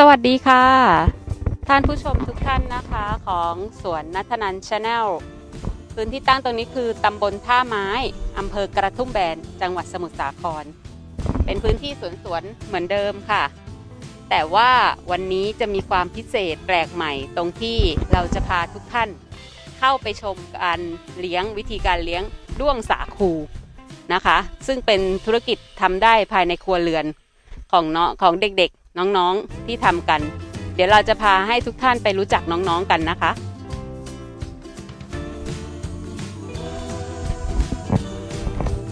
สวัสดีค่ะ ท่านผู้ชมทุกท่านนะคะของสวนนัทนันชาแนลพื้นที่ตั้งตรงนี้คือตำบลท่าไม้อำเภอกระทุ่มแบนจังหวัดสมุทรสาคร เป็นพื้นที่สวนสวนเหมือนเดิมค่ะ แต่ว่าวันนี้จะมีความพิเศษแปลกใหม่ตรงที่เราจะพาทุกท่าน เข้าไปชมการเลี้ยงวิธีการเลี้ยงด้วงสาคูนะคะ ซึ่งเป็นธุรกิจทำได้ภายในครัวเรือนของเนาะของเด็กๆ น้องๆที่ทำกัน เดี๋ยวเราจะพาให้ทุกท่านไปรู้จักน้องๆกันนะคะ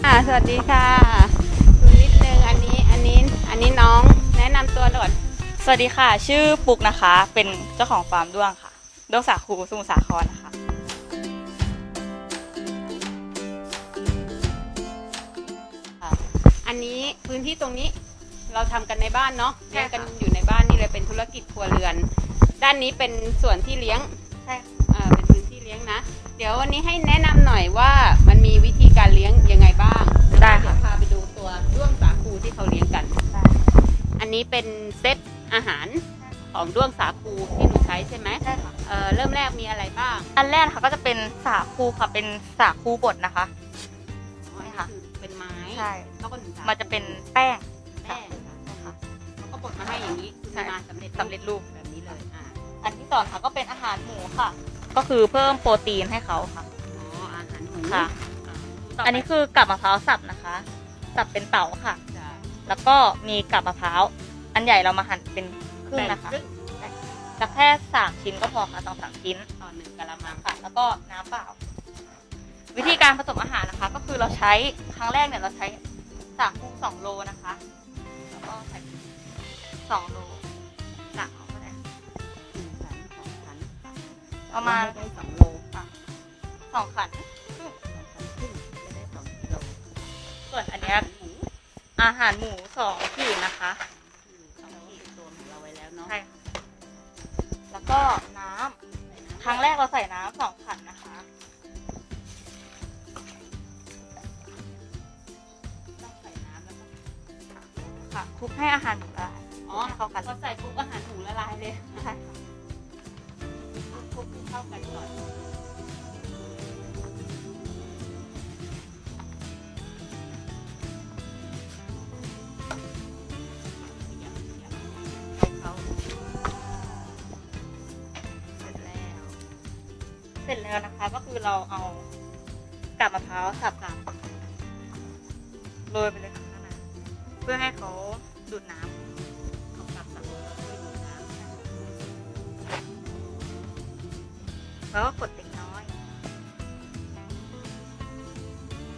อ่าสวัสดีค่ะคุณนิดนึงอันนี้อันนี้อันนี้น้องแนะนำตัวหน่อยสวัสดีค่ะ ชื่อปุกนะคะ เป็นเจ้าของฟาร์มด้วงค่ะด้วงสาคูสมุทรสาครนะคะอันนี้พื้นที่ตรงนี้ เราทำกันในบ้านเนาะใช่เลี้ยงค่ะ กันอยู่ในบ้านนี่เลยเป็นธุรกิจครัวเรือน ด้านนี้เป็นส่วนที่เลี้ยงใช่ อ่าเป็นพื้นที่เลี้ยงนะ เดี๋ยววันนี้ให้แนะนำหน่อยว่ามันมีวิธีการเลี้ยงยังไงบ้างได้เดี๋ค่ะยวพาไปดูตัวด้วงสาคูที่เขาเลี้ยงกันได้อันนี้เป็นเซตอาหารของด้วงสาคูที่หนูใช้ใช่ไหมใช่ค่ะ เอ่อเริ่มแรกมีอะไรบ้างอันแรกนะคะก็จะเป็นสาคูค่ะ เป็นสาคูบดนะคะ อ๋ออันนี้ค่ะคือเป็นไม้ใช่ แล้วก็หนึ่งสาคูมันจะเป็นแป้ง แป้งค่ะเขาก็บ ดมาให้อย่างนี้คือใช่มาสำเร็จสำเร็จรูปแบบนี้เลยอ่าอันที่สองค่ะก็เป็นอาหารหมูค่ะ ก็คือเพิ่มโปรตีนให้เขาค่ะอ๋ออาหารหมูค่ะอ่าอันนี้คือกับมะพร้าวสับนะคะ สับเป็นเต๋าค่ะ จะแล้วก็มีกับมะพร้าวอันใหญ่เรามาหั่นเป็นครึ่งนะคะแบ่งจะแค่สามชิ้นก็พอค่ะสองสามชิ้น ต่อหนึ่งกะละมังค่ะ แล้วก็น้ำเปล่า วิธีการผสมอาหารนะคะ ก็คือเราใช้ครั้งแรกเนี่ยเราใช้สามคูสองโลนะคะแล้วก็ใส่ สองโลหนักเอาก็ได้หนึ่งขันสองขันประมาณได้สองโลสองขันสองขันครึ่งจะได้สองกิโลส่วนอันเนี้ยหมูอาหารหมูสองขีดนะคะ คือสองขีดตัวของเราไว้แล้วเนาะใช่ค่ะแล้วก็น้ำครั้งแรกเราใส่น้ำสองขันนะคะ ต้องใส่น้ำแล้วก็ค่ะคลุกให้อาหารหมูละลาย อ๋อเข้ากันพอใส่ปุ๊บอาหารหมูละลายเลยใช่ค่ะคลุกเข้ากันก่อนเขาเสร็จแล้วเสร็จแล้วนะคะก็คือเราเอากับมะพร้าวสับสับโรยไปเลยค่ะข้างในเพื่อให้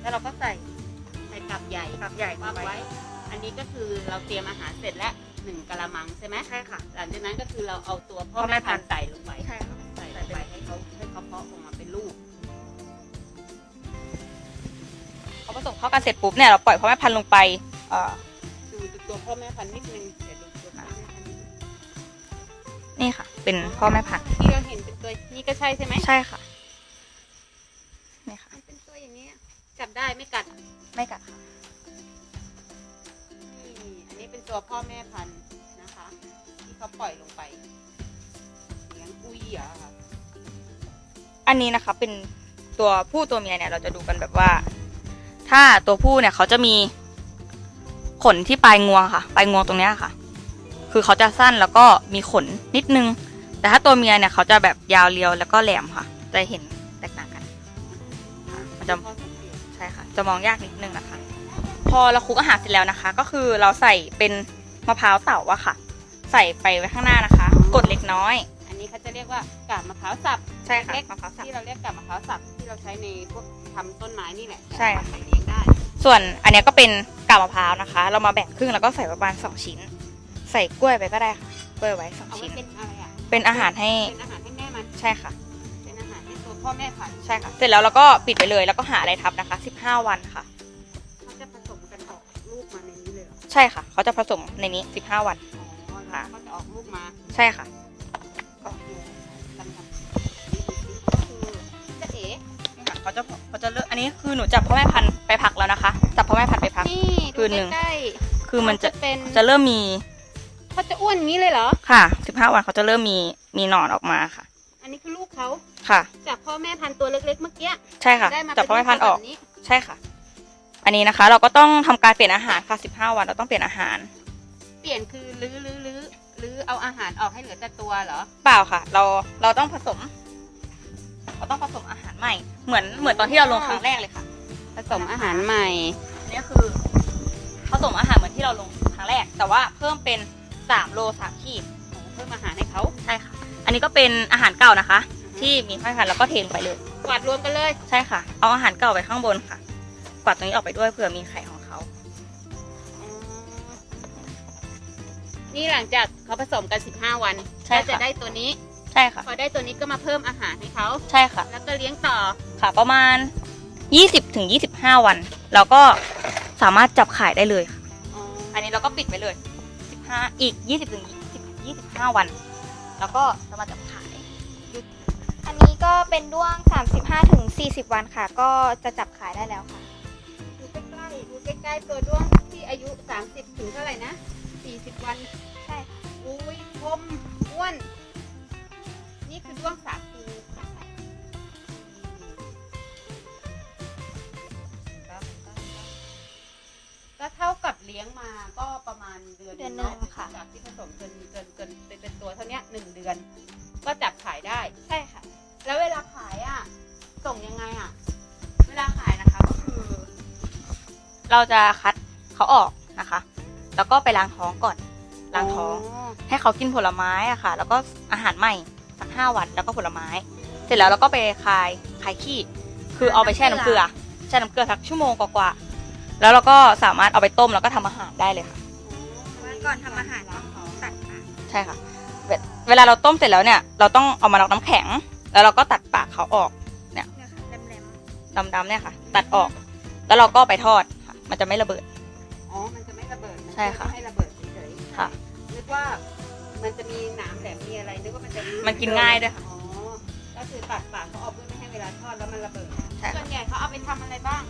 แล้วเราก็ใส่ใส่กับใหญ่กับใหญ่วางไว้ไว้ อันนี้ก็คือเราเตรียมอาหารเสร็จแล้วหนึ่งกะละมังใช่ไหมใช่ค่ะ หลังจากนั้นก็คือเราเอาตัวพ่อพ่อแม่แม่พัพันนธุ์ธุ์ใส่ลงไปใช่ค่ะใส่ลงไปให้เขาให้เขาเพาะออกมาเป็นลูกพอผสมเข้ากันเสร็จปุ๊บเนี่ยเราปล่อยพ่อแม่พันธุ์ลงไปเอ่อดูตัวพ่อแม่พันธุ์นิดนึงเดี๋ยวดูตัวพ่อแม่พันธุ์นิดนึงนี่ค่ะ เป็นพ่อแม่พันธุ์ที่เราเห็นเป็นตัวนี่ก็ใช่ใช่ไหมใช่ค่ะ นี่ค่ะ มันเป็นตัวอย่างนี้ย จับได้ไม่กัดไม่กัดค่ะนี่อันนี้เป็นตัวพ่อแม่พันธุ์นะคะ ที่เขาปล่อยลงไปเลี้ยงอุ้ยเหรอครับอันนี้นะคะเป็นตัวผู้ตัวเมียเนี่ยเราจะดูกันแบบว่า ถ้าตัวผู้เนี่ยเขาจะมีขนที่ปลายงวงค่ะ ปลายงวงตรงเนี้ยค่ะ คือเขาจะสั้นแล้วก็มีขนนิดนึง แต่ถ้าตัวเมียเนี่ยเขาจะแบบยาวเรียวแล้วก็แหลมค่ะ จะเห็นแตกต่างกัน จะมองยากนิดนึงนะคะ พอเราคลุกอาหารเสร็จแล้วนะคะ ก็คือเราใส่เป็นมะพร้าวเต่าอะค่ะ ใส่ไปไว้ข้างหน้านะคะ กดเล็กน้อย อันนี้เขาจะเรียกว่ากาบมะพร้าวสับใช่ค่ะเล็กมะพร้าวสับที่เราเรียกกาบมะพร้าวสับที่เราใช้ในพวกทำต้นไม้นี่แหละใช่แต่ว่าใส่เลี้ยงได้ ส่วนอันเนี้ยก็เป็นกาบมะพร้าวนะคะ เรามาแบ่งครึ่งแล้วก็ใส่ประมาณสองชิ้น ใส่กล้วยไปก็ได้ค่ะกล้วยไว้สองเอาไว้ชิ้นเป็นอะไรอะเป็นอาหารให้เป็นอาหารให้แม่มันใช่ค่ะ พ่อแม่พันธุ์ใช่ค่ะ เสร็จแล้วเราก็ปิดไปเลยแล้วก็หาอะไรทับนะคะ 15 วันค่ะ เขาจะผสมกันออกลูกมาในนี้เลยเหรอใช่ค่ะ เขาจะผสมในนี้ 15 วัน อ๋อค่ะแล้วก็จะออกลูกมาใช่ค่ะ ก็ดูกันครับนี่ดูสิก็คือจะเอ๋นี่ค่ะเขาจะเขาจะเลือกอันนี้คือหนูจับพ่อแม่พันธุ์ไปพักแล้วนะคะ จับพ่อแม่พันธุ์ไปพัก นี่คืดูนหนึ่ง ใกล้คือมันจะเป็นจะเริ่มมีเขาจะอ้วนอย่างนี้เลยเหรอ ค่ะ 15 วันเขาจะเริ่มมีมีหนอนออกมาค่ะ อันนี้คือลูกเขา ค่ะจากพ่อแม่พันธุ์ตัวเล็กๆเมื่อกี้ใช่ค่ะได้มาจับพ่อแม่พันธุ์ออกแบบนี้ใช่ค่ะ อันนี้นะคะ เราก็ต้องทำการเปลี่ยนอาหารค่ะ15 วันเราต้องเปลี่ยนอาหาร เปลี่ยนคือลื้อลื้อลื้อลื้อเอาอาหารออกให้เหลือแต่ตัวเหรอเปล่าค่ะ เราเราต้องผสม เราต้องผสมอาหารใหม่ เหมือนเหมือนตอนที่เราลงครั้งแรกเลยค่ะ ผสมอาหารใหม่อันนี้คือผสมอาหารเหมือนที่เราลงครั้งแรก แต่ว่าเพิ่มเป็น3โล3ขีดเพิ่มอาหารให้เขาใช่ค่ะ อันนี้ก็เป็นอาหารเก่านะคะ ที่มีพ่อพันธุ์แล้วก็เทลงไปเลย กวาดรวมกันเลย ใช่ค่ะ เอาอาหารเก่าไปข้างบนค่ะ กวาดตรงนี้ออกไปด้วยเผื่อมีไข่ของเขา นี่หลังจากเขาผสมกัน 15 วันใช่ก็จะค่ะได้ตัวนี้ ใช่ค่ะ พอได้ตัวนี้ก็มาเพิ่มอาหารให้เขา ใช่ค่ะ แล้วก็เลี้ยงต่อ ค่ะประมาณ 20ถึง25 วัน เราก็สามารถจับขายได้เลยค่ะอ๋ออันนี้เราก็ปิดไว้เลย 15 อีก 20ถึง20 25 วัน แล้วก็จะมาจับขายอันนี้ ก็เป็นด้วง 35ถึง40 วันค่ะ ก็จะจับขายได้แล้วค่ะ ดูใกล้ๆดูใกล้ๆตัวด้วงที่อายุ 30 ถึงเท่าไหร่นะ 40 วัน ใช่ค่ะอุ้ยคมอ้วน นี่คือด้วงสาคูก็เท่ากับเลี้ยงมาก็ประมาณเดือนเดือนหนึ่งค่ะ จากที่ผสมจนจนจนเป็นเป็นตัวเท่าเนี้ยหนึ่งเดือน ก็จับขายได้ เราจะคัดเขาออกนะคะ แล้วก็ไปล้างท้องก่อนล้างท้อง ให้เขากินผลไม้อะค่ะ แล้วก็อาหารใหม่สักห้าวันแล้วก็ผลไม้ เสร็จแล้วเราก็ไปคายคายขี้คือเอาไปแช่น้ำเกลือแช่น้ำเกลือสักชั่วโมงกว่าๆแล้วเราก็สามารถเอาไปต้มแล้วก็ทำอาหารได้เลยค่ะก่อนทำอาหารตัดปากใช่ค่ะเวเวลาเราต้มเสร็จแล้วเนี่ย เราต้องเอามาน็อกน้ำแข็ง แล้วเราก็ตัดปากเขาออกเนี่ยค่ะแหลมดำๆเนี่ยค่ะ ตัดออก แล้วเราก็ไปทอดค่ะ มันจะไม่ระเบิด อ๋อ มันจะไม่ระเบิดมันใช่ค่ะจไม่ให้ระเบิดเฉยค่ะ ๆนึกว่ามันจะมีหนามแหลมมีอะไรนึกว่ามันจะมันกินง่ายด้วยค่ะ อ๋อ ก็คือตัดปากเขาออกเพื่อไม่ให้เวลาทอดแล้วมันระเบิดใช่ค่ะ ส่วนใหญ่เขาเอาไปทำอะไรบ้าง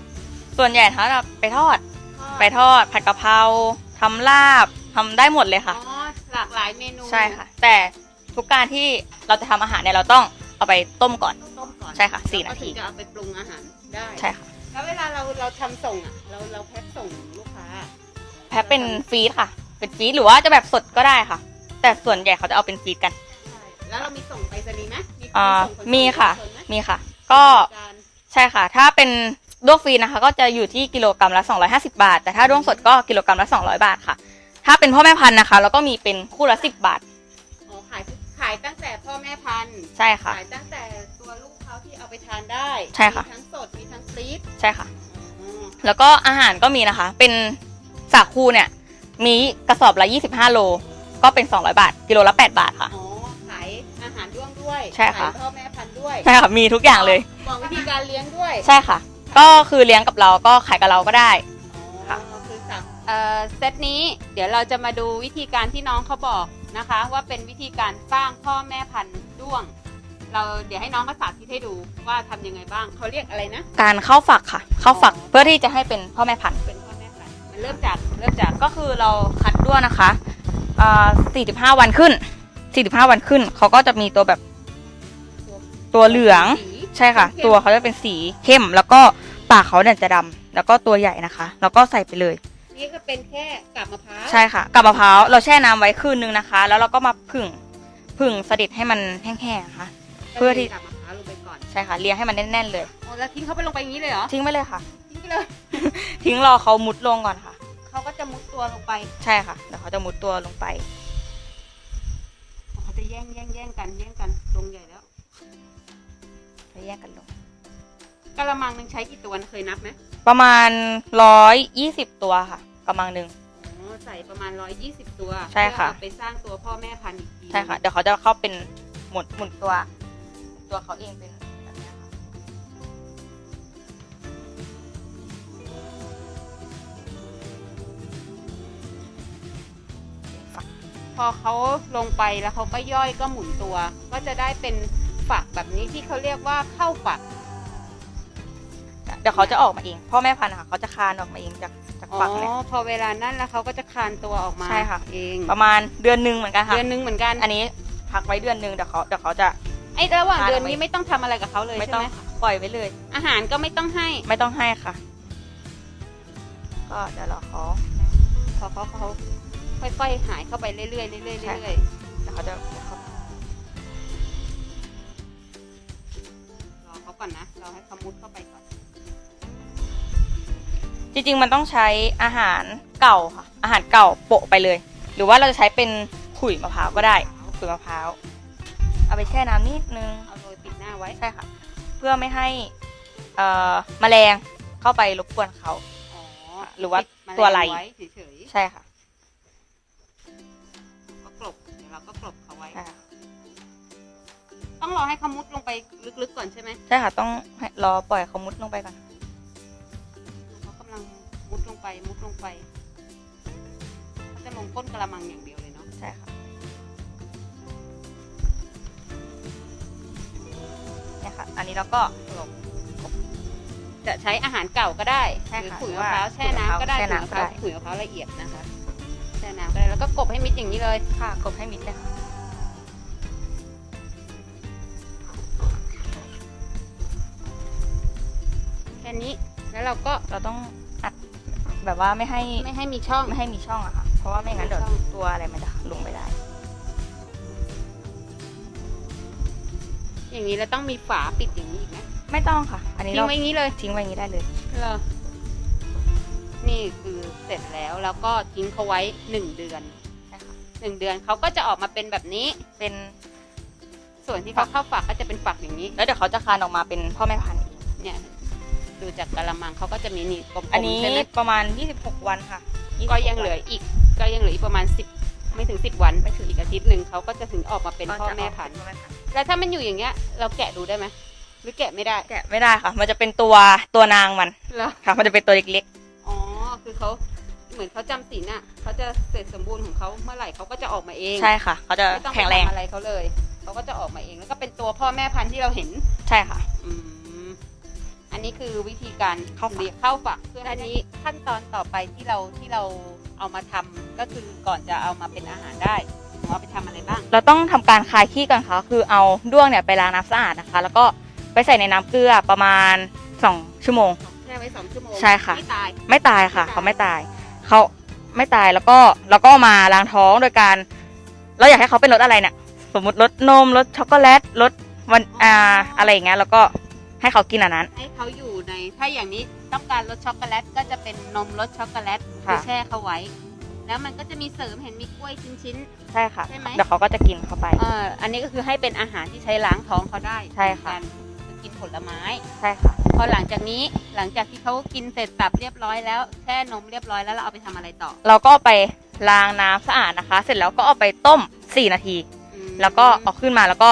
ส่วนใหญ่ถ้าเราไปทอด ไปทอดผัดกะเพราทำลาบทำได้หมดเลยค่ะ อ๋อหลากหลายเมนูใช่ค่ะ แต่ทุกการที่เราจะทำอาหารเนี่ยเราต้องเอาไปต้มก่อน ต้มก่อนใช่ค่ะสี่แล้วก็นาทีถึงจะเอาไปปรุงอาหารได้ ใช่ค่ะ แล้วเวลาเราเราทำส่งอะ เราเราแพ็คส่งลูกค้าแพ็คเป็นฟีดค่ะ เป็นฟีดหรือว่าจะแบบสดก็ได้ค่ะ แต่ส่วนใหญ่เขาจะเอาเป็นฟีดกัน ใช่แล้วเรามีส่งไปรษณีย์ไหมมีอ่าส่งขนส่งมีค่ะ เอกชนไหมมีค่ะ ก็การใช่ค่ะ ถ้าเป็นด้วงฟรีนะคะ ก็จะอยู่ที่กิโลกรัมละ 250 บาท แต่ถ้าด้วงสดก็กิโลกรัมละ 200 บาทค่ะ ถ้าเป็นพ่อแม่พันธุ์นะคะ แล้วก็มีเป็นคู่ละ 10 บาท อ๋อขายขายตั้งแต่พ่อแม่พันธุ์ ใช่ค่ะ ขายตั้งแต่ตัวลูกเขาที่เอาไปทานได้ใช่ค่ะ มีทั้งสด มีทั้งฟรีซใช่ค่ะอ๋อแล้วก็อาหารก็มีนะคะ เป็นสาคูเนี่ย มีกระสอบละ 25 โล ก็เป็น 200 บาท กิโลละ 8 บาทค่ะ อ๋อ ขายอาหารด้วงด้วยใช่ค่ะ ขายพ่อแม่พันธุ์ด้วยใช่ค่ะ มีทุกอย่างเลย บอกวิธีการเลี้ยงด้วยใช่ค่ะ ก็คือเลี้ยงกับเราก็ขายกับเราก็ได้อ๋อคือสั่งเอ่อเซตนี้เดี๋ยวเราจะมาดูวิธีการที่น้องเขาบอกนะคะ ว่าเป็นวิธีการสร้างพ่อแม่พันธุ์ด้วง เราเดี๋ยวให้น้องมาสาธิตให้ดูว่าทำยังไงบ้างเขาเรียกอะไรนะ การเข้าฝักค่ะ เข้าฝักเพื่อที่จะให้เป็นพ่อแม่พันธุ์เป็นพ่อแม่พันธุ์มันเริ่มจากเริ่มจากก็คือเราคัดด้วงนะคะอ่า45 วันขึ้น 45 วันขึ้นเขาก็จะมีตัวแบบตัวเหลือง สีใช่ค่ะ เข้มตัวเขาจะเป็นสีเข้ม แล้วก็ปากเขาเนี่ยจะดำแล้วก็ตัวใหญ่นะคะ แล้วก็ใส่ไปเลย นี่ก็เป็นแค่กาบมะพร้าวใช่ค่ะกับมะพร้าวเราแช่น้ำไว้คืนนึงนะคะ แล้วเราก็มาผึ่งผึ่งสดิดให้มันแห้งๆนะคะ เพื่อที่กาบมะพร้าวลงไปก่อนใช่ค่ะเลี้ยงให้มันแน่นๆเลย โอ้แล้วทิ้งเขาไปลงไปอย่างนี้เลยเหรอ ทิ้งไปเลยค่ะ ทิ้งไปเลย ทิ้งรอเขามุดลงก่อนค่ะ เขาก็จะมุดตัวลงไปใช่ค่ะ เดี๋ยวเขาจะมุดตัวลงไป เขาจะแย่งแย่งแย่งกันแย่งกันลงใหญ่แล้วแล้วแยกกันลง กระมังหนึงใช้กี่ตัวนะเคยนับไหมประมาณร้อยยี่สิบตัวค่ะกำลังหนึ่ง อ๋อใส่ประมาณ 120 ตัวใช่ค่ะ เพื่อเอาไปสร้างตัวพ่อแม่พันธุ์อีกทีใช่ค่ะ เดี๋ยวเขาจะเข้าเป็นหมุนหมุนตัว ตัวเขาเองเป็นแบบเนี้ยค่ะพอเขาลงไปแล้วเขาก็ย่อยก็หมุนตัว ก็จะได้เป็นฝักแบบนี้ที่เขาเรียกว่าเข้าฝัก เดี๋ยวดี๋ยวเขาจะออกมาเองพ่อแม่พันธุ์อะค่ะเขาจะคลานออกมาเองจากจากอ๋อฝักเนี่ยพอเวลานั้นแล้วเขาก็จะคลานตัวออกมาใช่ค่ะ เองประมาณเดือนหนึ่งเหมือนกันค่ะเดือนหนึงเหมือนกัน อันนี้พักไว้เดือนหนึ่งเดี๋ยวเขาเดี๋ยวเขาจะ ไอ้ระหว่างคลานออกมาเดือนนี้ไม่ต้องทำอะไรกับเขาเลยไม่ใช่ต้องไหมปล่อยไว้เลย อาหารก็ไม่ต้องให้ ไม่ต้องให้ค่ะ ก็เดี๋ยวรอเขาพอเขาเขาค่อยๆหายเข้าไปเรื่อยๆเรื่อยๆเรื่ใช่อยเดี๋ยวเขาจะเขาๆรอเขาก่อนนะรอให้เขามุดเข้าไปก่อนจริงๆ มันต้องใช้อาหารเก่าค่ะ อาหารเก่าโปะไปเลย หรือว่าเราจะใช้เป็นขุยมะพร้าวก็ได้ขุยมะพร้าว เอาไปแช่น้ำนิดนึง เอาโรยปิดหน้าไว้ ใช่ค่ะ เพื่อไม่ให้เอ่อแมลงเข้าไปรบกวนเขา อ๋อหรือว่าปิดแมลงตัวอะไรไว้เฉยใช่ค่ะๆก็กลบเดี๋ยวเราก็กลบเขาไว้ ใช่ค่ะต้องรอให้เขามุดลงไปลึกๆก่อนใช่ไหมใช่ค่ะต้องให้รอปล่อยเขามุดลงไปก่อนเขากำลังมุดลงไปมุดลงไปเขาจะลงก้นกระมังอย่างเดียวเลยเนาะ ใช่ค่ะ อันนี้เราก็กลบจะใช้อาหารเก่าก็ได้ใช่หรือค่ะขุยมะพร้าวหรือว่าแช่น้ำก็ได้แช่น้ำก็ได้ขุยมะพร้าวละเอียดนะคะแช่น้ำก็ได้แล้วก็กบให้มิดอย่างนี้เลย ค่ะกลบให้มิดเลยค่ะแค่นี้แล้วเราก็เราต้องอัดแบบว่าไม่ให้ไม่ให้มีช่อง ไม่ให้มีช่องอะค่ะ เพราะว่าไม่งั้นเดี๋ยวช่องตัวอะไรมันจะ อย่างนี้แล้วต้องมีฝาปิดอย่างนี้อีกไหมไม่ต้องค่ะ อันนี้ทิ้งเราไว้อย่างนี้เลยทิ้งไว้อย่างนี้ได้เลย เหรอนี่คือเสร็จแล้วแล้วก็ทิ้งเขาไว้หนึ่งเดือนใช่ค่ะ หนึ่งเดือนเขาก็จะออกมาเป็นแบบนี้ เป็นส่วนที่เขาเข้าฝักก็จะเป็นฝักอย่างนี้ แล้วเดี๋ยวเขาจะคลานออกมาเป็นพ่อแม่พันธุ์เองเนี่ยดูจากกะละมังเขาก็จะมีนี่กลมๆอันนี้ใช่ไหมประมาณ 26 วันค่ะ26ก็ยังเหลืออีก ก็ยังเหลืออีกประมาณสิบไม่ถึงสิบวันไม่ถึง อีกอาทิตย์หนึ่งเขาก็จะถึงออกมาเป็นก็พ่อจะแม่กพันธุ์เป็พ่อแม่พันธุ์ แล้วถ้ามันอยู่อย่างเงี้ย เราแกะดูได้ไหมหรือแกะไม่ได้แกะไม่ได้ค่ะ มันจะเป็นตัวตัวนางมันเหรอค่ะ มันจะเป็นตัวเล็กอ๋อคือเขาเหมือนเขาจำศีลน่ะเขาจะเสร็จสมบูรณ์ของเขาเมื่อไหร่เขาก็จะออกมาเองๆ ใช่ค่ะ เขาจะไม่ต้องไปแข็งแรง ทำอะไรเขาเลยเขาก็จะออกมาเองแล้วก็เป็นตัวพ่อแม่พันธุ์ที่เราเห็น ใช่ค่ะ อืมอันนี้คือวิธีการเข้าฝักเลี้ยงเข้าฝักเพื่ออันนี้ขั้นตอนต่อไปที่เราที่เราเอามาทำก็คือก่อนจะเอามาเป็นอาหารได้ เอาไปทำอะไรบ้าง เราต้องทำการคลายขี้ก่อนค่ะคือเอาด้วงเนี่ยไปล้างน้ำสะอาดนะคะ แล้วก็ไปใส่ในน้ำเกลือประมาณ 2 ชั่วโมง แช่ไว้สองชั่วโมงใช่ค่ะ ไม่ตาย ไม่ตายค่ะไม่ตายเขาไม่ตายเขาไม่ตายแล้วก็แล้วก็มาล้างท้องโดยการ เราอยากให้เขาเป็นรสอะไรเนี่ยสมมติรสนมรสช็อกโกแลตรสวันอ่าอะไรอย่างเงี้ยแล้วก็ให้เขากินอันนั้น ให้เขาอยู่ใน ถ้าอย่างนี้ต้องการรสช็อกโกแลตก็จะเป็นนมรสช็อกโกแลตค่ะ ที่แช่เขาไว้ แล้วมันก็จะมีเสริมเห็นมีกล้วยชิ้น ใช่ค่ะ ใช่ไหม เดี๋ยวเขาก็จะกินเข้าไป ๆเอ่ออันนี้ก็คือให้เป็นอาหารที่ใช้ล้างท้องเขาได้ใช่ค่ะ เหมือนกันคือกินผลไม้ ใช่ค่ะ พอหลังจากนี้หลังจากที่เขากินเสร็จสับเรียบร้อยแล้วแช่นมเรียบร้อยแล้วเราเอาไปทำอะไรต่อเราก็เอาไปล้างน้ำสะอาดนะคะ เสร็จแล้วก็เอาไปต้ม 4 นาที อืมแล้วก็เอาขึ้นมาแล้วก็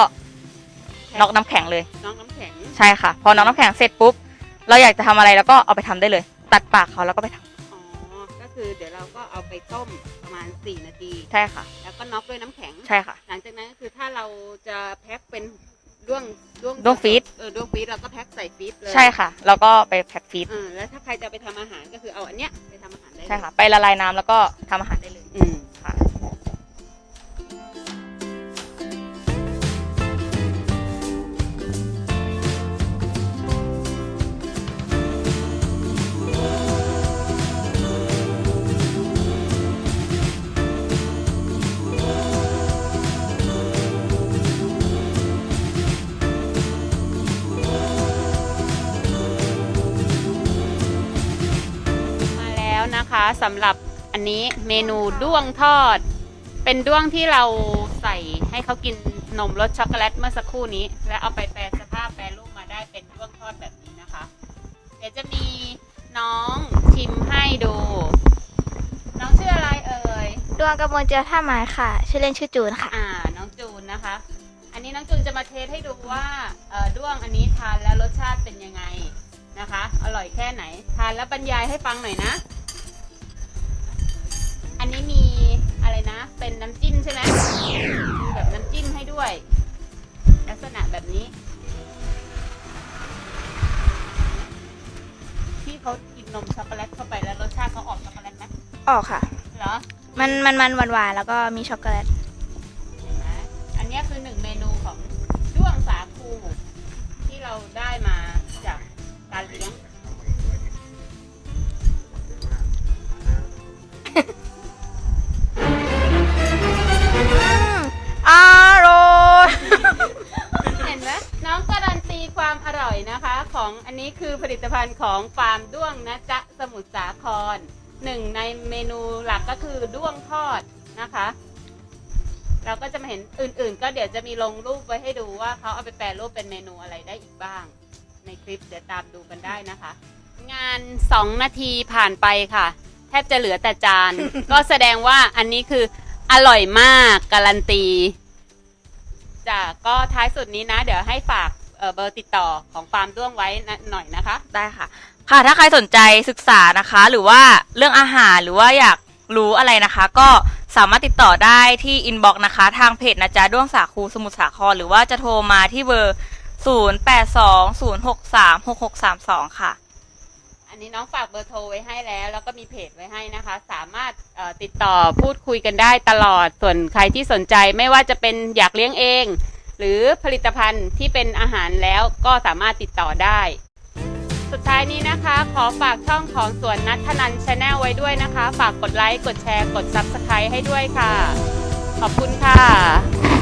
น็อกน้ำแข็งเลย น้องน้ำแข็งใช่ค่ะ พอน็อกน้ำแข็งเสร็จปุ๊บ เราอยากจะทำอะไรแล้วก็เอาไปทำได้เลย ตัดปากเขาแล้วก็ไปทำอ๋อก็ คือเดี๋ยวเราก็เอาไปต้มประมาณ 4 นาที ใช่ค่ะ แล้วก็น็อกด้วยน้ำแข็ง ใช่ค่ะ หลังจากนั้นก็คือถ้าเราจะแพ็คเป็นด้วงด้วงด้วงฟีด เออด้วงฟีดเราก็แพ็คใส่ฟีดเลยใช่ค่ะ แล้วก็ไปแพ็คฟีดเออแล้วถ้าใครจะไปทำอาหารก็คือเอาอันเนี้ยไปทำอาหารได้เลยใช่ค่ะ ไปละลายน้ำแล้วก็ทำอาหารได้เลย อืม นะคะสำหรับอันนี้เมนูด้วงทอด เป็นด้วงที่เราใส่ให้เขากินนมรสช็อกโกแลตเมื่อสักครู่นี้ แล้วเอาไปแปรสภาพแปรรูปมาได้เป็นด้วงทอดแบบนี้นะคะ เดี๋ยวจะมีน้องชิมให้ดู น้องชื่ออะไรเอ่ยดวงกระมวลเจียวท่าไม้ค่ะ ชื่อเล่นชื่อจูนค่ะ อ่า น้องจูนนะคะ อันนี้น้องจูนจะมาเทสให้ดูว่าเอ่อด้วงอันนี้ทานแล้วรสชาติเป็นยังไงนะคะ อร่อยแค่ไหน ทานแล้วบรรยายให้ฟังหน่อยนะ เป็นน้ำจิ้มใช่ไหมมีแบบน้ำจิ้มให้ด้วย ลักษณะแบบนี้ ที่เขากินนมช็อกโกแลตเข้าไปแล้วรสชาติเขาออกช็อกโกแลตไหมออกค่ะ เหรอมันมันมันหวานหวานๆแล้วก็มีช็อกโกแลตเห็นไหมอันนี้คือหนึ่งเมนูของด้วงสาคูที่เราได้มา นี้คือผลิตภัณฑ์ของฟาร์มด้วงนะจ๊ะสมุทรสาครหนึ่งในเมนูหลักก็คือด้วงทอดนะคะ เราก็จะมาเห็นอื่นๆ ก็เดี๋ยวจะมีลงรูปไว้ให้ดูว่าเขาเอาไปแปรรูปเป็นเมนูอะไรได้อีกบ้าง ในคลิปเดี๋ยวตามดูกันได้นะคะ งาน 2 นาทีผ่านไปค่ะ แทบจะเหลือแต่จาน ก็แสดงว่าอันนี้คืออร่อยมากการันตีจ้ะก็ท้ายสุดนี้นะ เดี๋ยวให้ฝาก เอ่อเบอร์ติดต่อของฟาร์มด้วงไว้นะหน่อยนะคะ ได้ค่ะ ค่ะถ้าใครสนใจศึกษานะคะ หรือว่าเรื่องอาหารหรือว่าอยากรู้อะไรนะคะ ก็สามารถติดต่อได้ที่อินบ็อกซ์นะคะ ทางเพจนะจ๊ะด้วงสาคูสมุทรสาครหรือว่าจะโทรมาที่เบอร์ 0820636632 ค่ะ อันนี้น้องฝากเบอร์โทรไว้ให้แล้ว แล้วก็มีเพจไว้ให้นะคะ สามารถเอ่อติดต่อพูดคุยกันได้ตลอดส่วนใครที่สนใจไม่ว่าจะเป็นอยากเลี้ยงเอง หรือผลิตภัณฑ์ที่เป็นอาหารแล้วก็สามารถติดต่อได้ สุดท้ายนี้นะคะ ขอฝากช่องของสวนนัทธนันชาแนลไว้ด้วยนะคะ ฝากกดไลค์ กดแชร์ กด Subscribe ให้ด้วยค่ะ ขอบคุณค่ะ